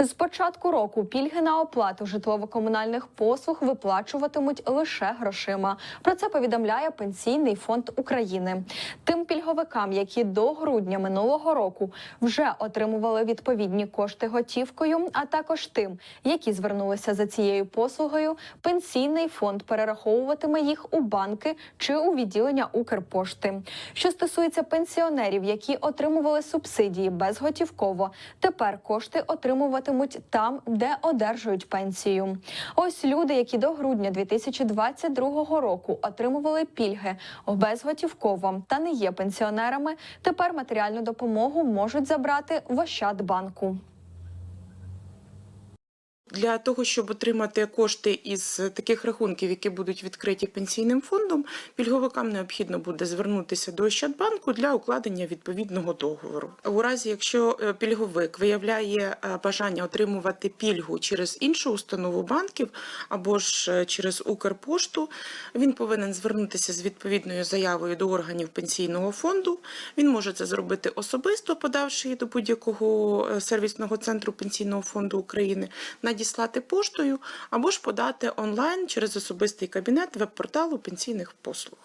З початку року пільги на оплату житлово-комунальних послуг виплачуватимуть лише грошима. Про це повідомляє Пенсійний фонд України. Тим пільговикам, які до грудня минулого року вже отримували відповідні кошти готівкою, а також тим, які звернулися за цією послугою, пенсійний фонд перераховуватиме їх у банки чи у відділення Укрпошти. Що стосується пенсіонерів, які отримували субсидії безготівково, тепер кошти отримуватимуть там, де одержують пенсію. Ось люди, які до грудня 2022 року отримували пільги безготівково та не є пенсіонерами, тепер матеріальну допомогу можуть забрати в Ощадбанку. Для того, щоб отримати кошти із таких рахунків, які будуть відкриті пенсійним фондом, пільговикам необхідно буде звернутися до Ощадбанку для укладення відповідного договору. У разі, якщо е, пільговик виявляє е, бажання отримувати пільгу через іншу установу банків або ж е, через Укрпошту, він повинен звернутися з відповідною заявою до органів пенсійного фонду. Він може це зробити особисто, подавши її до будь-якого е, сервісного центру пенсійного фонду України, надіслати поштою або ж подати онлайн через особистий кабінет веб-порталу пенсійних послуг.